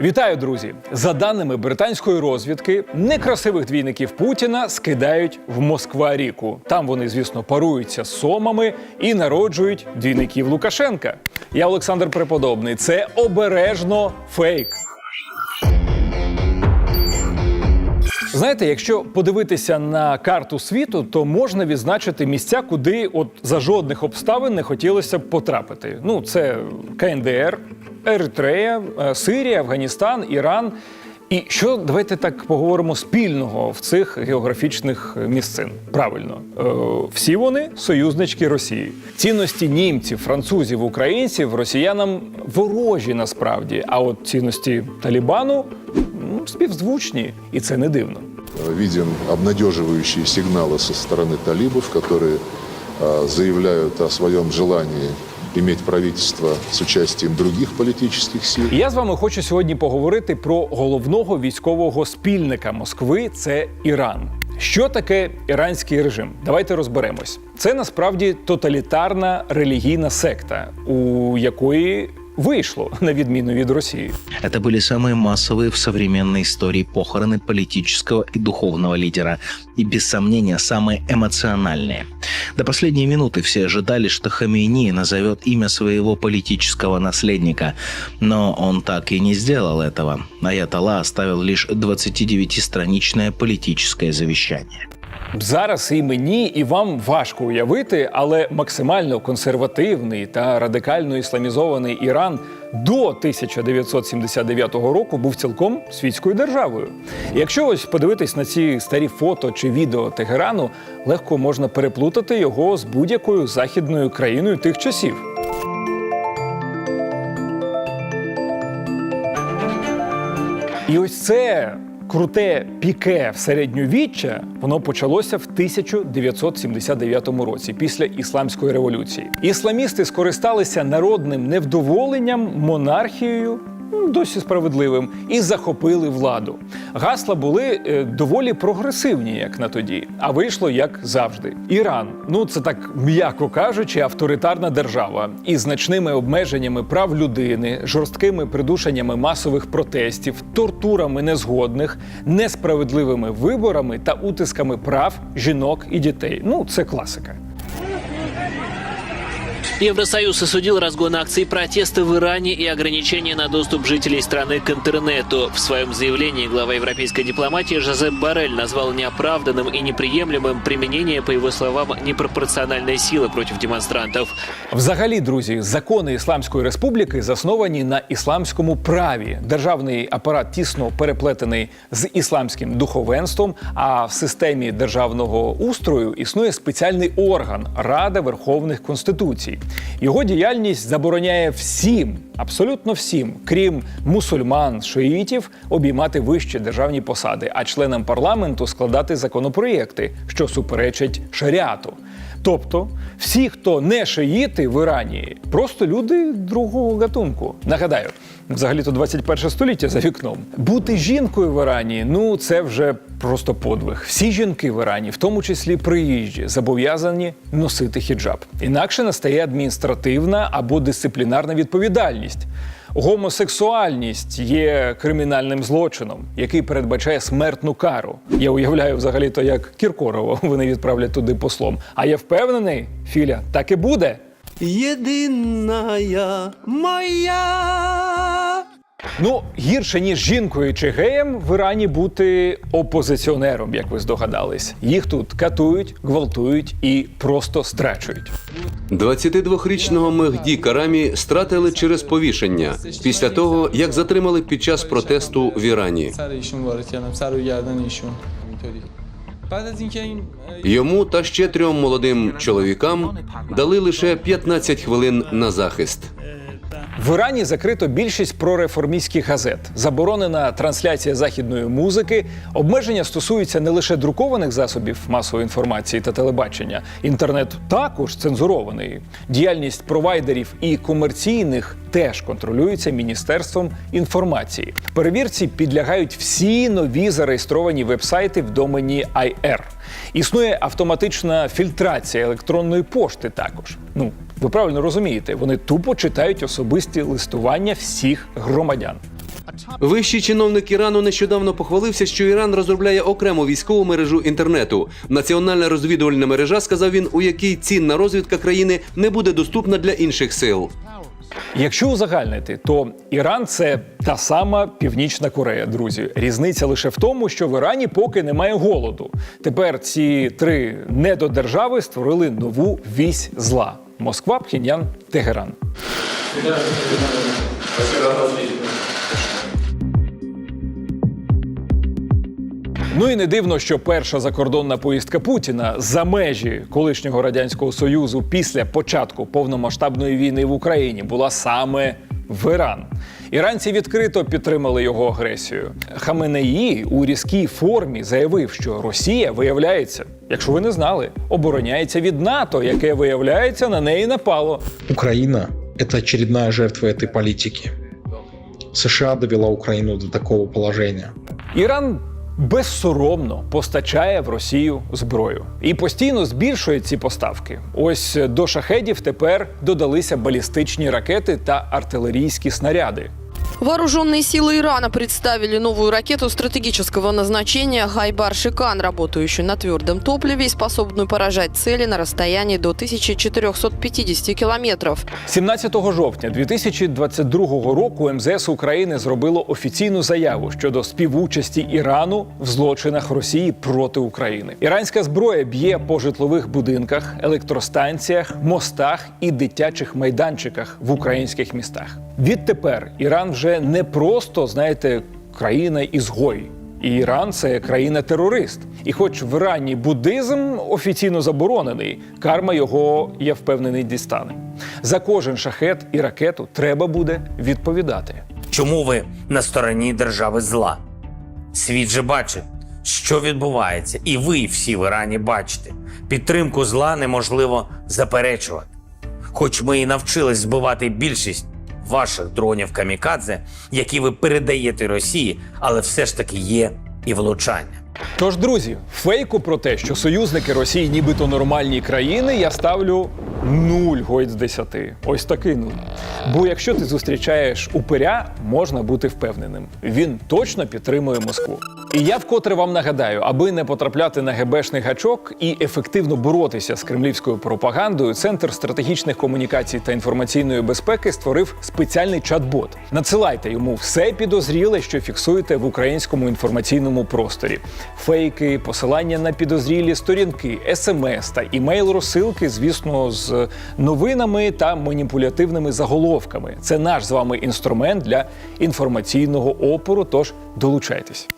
Вітаю, друзі! За даними британської розвідки, некрасивих двійників Путіна скидають в Москва-ріку. Там вони, звісно, паруються сомами і народжують двійників Лукашенка. Я Олександр Преподобний. Це обережно фейк. Знаєте, якщо подивитися на карту світу, то можна відзначити місця, куди от за жодних обставин не хотілося б потрапити. Ну, це КНДР, Еритрея, е, Сирія, Афганістан, Іран. І що давайте так поговоримо спільного в цих географічних місцин? Правильно, е, всі вони союзнички Росії. Цінності німців, французів, українців росіянам ворожі насправді. А от цінності Талібану м, співзвучні, і це не дивно. Видим обнадеживающие сигналы со стороны талибов, которые э, заявляют о своем желании иметь правительство с участием других политических сил. Я з вами хочу сьогодні поговорити про головного військового спільника Москви це Іран. Що таке іранський режим? Давайте розберемось. Це насправді тоталітарна релігійна секта, у якої вийшло на відміну від Росії. Это были самые массовые в современной истории похороны политического и духовного лидера, и без сомнения самые эмоциональные. До последней минуты все ожидали, что Хамейни назовет имя своего политического наследника, но он так и не сделал этого. Аятолла оставил лишь 29-страничное политическое завещание. Зараз і мені, і вам важко уявити, але максимально консервативний та радикально ісламізований Іран до 1979 року був цілком світською державою. Якщо ось подивитись на ці старі фото чи відео Тегерану, легко можна переплутати його з будь-якою західною країною тих часів. І ось це круте піке в середньовіччя воно почалося в 1979 році, після ісламської революції. Ісламісти скористалися народним невдоволенням, монархією. Досі справедливим і захопили владу. Гасла були е, доволі прогресивні, як на тоді, а вийшло як завжди. Іран, ну це так м'яко кажучи, авторитарна держава із значними обмеженнями прав людини, жорсткими придушеннями масових протестів, тортурами незгодних, несправедливими виборами та утисками прав жінок і дітей. Ну це класика. Евросоюз осудил разгон акций протеста в Иране и ограничения на доступ жителей страны к интернету. В своем заявлении глава европейской дипломатии Жозеп Барель назвал неоправданным и неприемлемым применение, по его словам, непропорциональной силы против демонстрантов. Взагалі, друзі, закони Ісламської республіки засновані на ісламському праві. Державний апарат тісно переплетений з ісламським духовенством. А в системі державного устрою існує спеціальний орган Рада Верховних Конституцій. Його діяльність забороняє всім, абсолютно всім, крім мусульман, шиїтів, обіймати вищі державні посади, а членам парламенту складати законопроєкти, що суперечать шаріату. Тобто, всі, хто не шиїти в Ірані, просто люди другого гатунку. Нагадаю, взагалі-то 21 століття за вікном. Бути жінкою в Ірані ну це вже просто подвиг. Всі жінки в Ірані, в тому числі приїжджі, зобов'язані носити хіджаб. Інакше настає адміністративна або дисциплінарна відповідальність. Гомосексуальність є кримінальним злочином, який передбачає смертну кару. Я уявляю взагалі то як Кіркорова вони відправлять туди послом. А я впевнений, Філя, так і буде. Єдиная моя. Ну, гірше ніж жінкою чи геєм в Ірані бути опозиціонером, як ви здогадались. Їх тут катують, гвалтують і просто страчують. 22-річного Мехді Карамі стратили через повішення після того, як затримали під час протесту в Ірані. Йому та ще трьом молодим чоловікам дали лише 15 хвилин на захист. В Ірані закрито більшість прореформістських газет, заборонена трансляція західної музики. Обмеження стосуються не лише друкованих засобів масової інформації та телебачення. Інтернет також цензурований. Діяльність провайдерів і комерційних теж контролюється міністерством інформації. Перевірці підлягають всі нові зареєстровані вебсайти в домені IR. Існує автоматична фільтрація електронної пошти також. Ну, ви правильно розумієте, вони тупо читають особисті листування всіх громадян. Вищий чиновник Ірану нещодавно похвалився, що Іран розробляє окрему військову мережу інтернету. Національна розвідувальна мережа, сказав він, у якій цінна розвідка країни не буде доступна для інших сил. Якщо узагальнити, то Іран це та сама Північна Корея, друзі. Різниця лише в тому, що в Ірані поки немає голоду. Тепер ці три недодержави створили нову вісь зла: Москва, Пхеньян, Тегеран. Ну і не дивно, що перша закордонна поїздка Путіна за межі колишнього радянського союзу після початку повномасштабної війни в Україні була саме в Іран. Іранці відкрито підтримали його агресію. Хаменеї у різкій формі заявив, що Росія виявляється, якщо ви не знали, обороняється від НАТО, яке виявляється на неї напало. Украина – это очередная жертва этой политики. США довела Украину до такого положения. Іран безсоромно постачає в Росію зброю і постійно збільшує ці поставки. Ось до шахедів тепер додалися балістичні ракети та артилерійські снаряди. Вооруженные силы Ирана представили новую ракету стратегического назначения «Хайбар-Шикан», работающую на твердом топливе и способную поражать цели на расстоянии до 1450 километров. 17 жовтня 2022 року МЗС України зробило офіційну заяву щодо співучасті Ірану в злочинах Росії проти України. Іранська зброя б'є по житлових будинках, електростанціях, мостах і дитячих майданчиках в українських містах. Відтепер Іран вже не просто, знаєте, країна ізгой. І Іран це країна-терорист. І хоч в Ірані буддизм офіційно заборонений, карма його, я впевнений, дістане. За кожен шахет і ракету треба буде відповідати. Чому ви на стороні держави зла? Світ же бачить, що відбувається, і ви всі в Ірані бачите. Підтримку зла неможливо заперечувати. Хоч ми і навчились збивати більшість ваших дронів камікадзе, які ви передаєте Росії, але все ж таки є і влучання. Тож, друзі, фейку про те, що союзники Росії нібито нормальні країни, я ставлю нуль гойд з десяти. Ось такий нуль. Бо якщо ти зустрічаєш упиря, можна бути впевненим. Він точно підтримує Москву. І я вкотре вам нагадаю, аби не потрапляти на ГБшний гачок і ефективно боротися з кремлівською пропагандою, Центр стратегічних комунікацій та інформаційної безпеки створив спеціальний чат-бот. Надсилайте йому все підозріле, що фіксуєте в українському інформаційному просторі: фейки, посилання на підозрілі сторінки, смс та імейл-розсилки, звісно, з новинами та маніпулятивними заголовками. Це наш з вами інструмент для інформаційного опору. Тож долучайтесь.